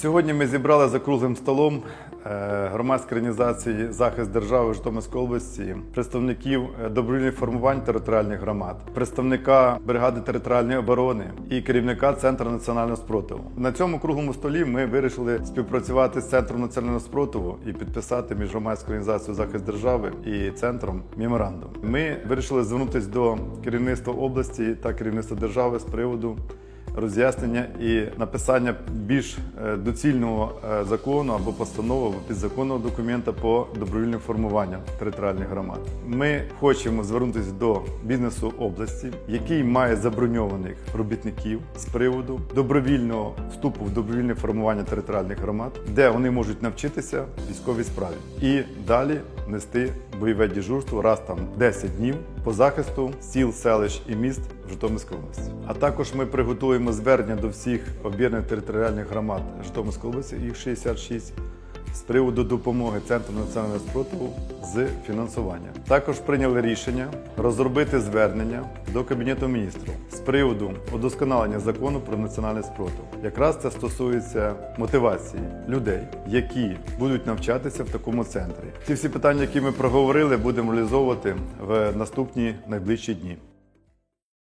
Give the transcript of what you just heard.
Сьогодні ми зібрали за круглим столом е, громадської організації Захист держави Житомирської області, представників е, добровільних формувань територіальних громад, представника бригади територіальної оборони і керівника Центру національного спротиву. На цьому круглому столі ми вирішили співпрацювати з Центром національного спротиву і підписати між громадською організацією Захист держави і центром меморандум. Ми вирішили звернутися до керівництва області та керівництва держави з приводу роз'яснення і написання більш е, доцільного е, закону або постанови або підзаконного документа по добровільним формуванням територіальних громад. Ми хочемо звернутися до бізнесу області, який має заброньованих робітників з приводу добровільного вступу в добровільне формування територіальних громад, де вони можуть навчитися військовій справі і далі нести бойове дежурство раз там 10 днів по захисту сіл, селищ і міст в Житомирській області. А також ми приготуємо звернення до всіх об'єднаних територіальних громад Житомирської області, їх 66, з приводу допомоги Центру національного спротиву з фінансування. Також прийняли рішення розробити звернення до Кабінету міністрів з приводу удосконалення закону про національний спротив. Якраз це стосується мотивації людей, які будуть навчатися в такому центрі. Ці всі питання, які ми проговорили, будемо реалізовувати в наступні найближчі дні.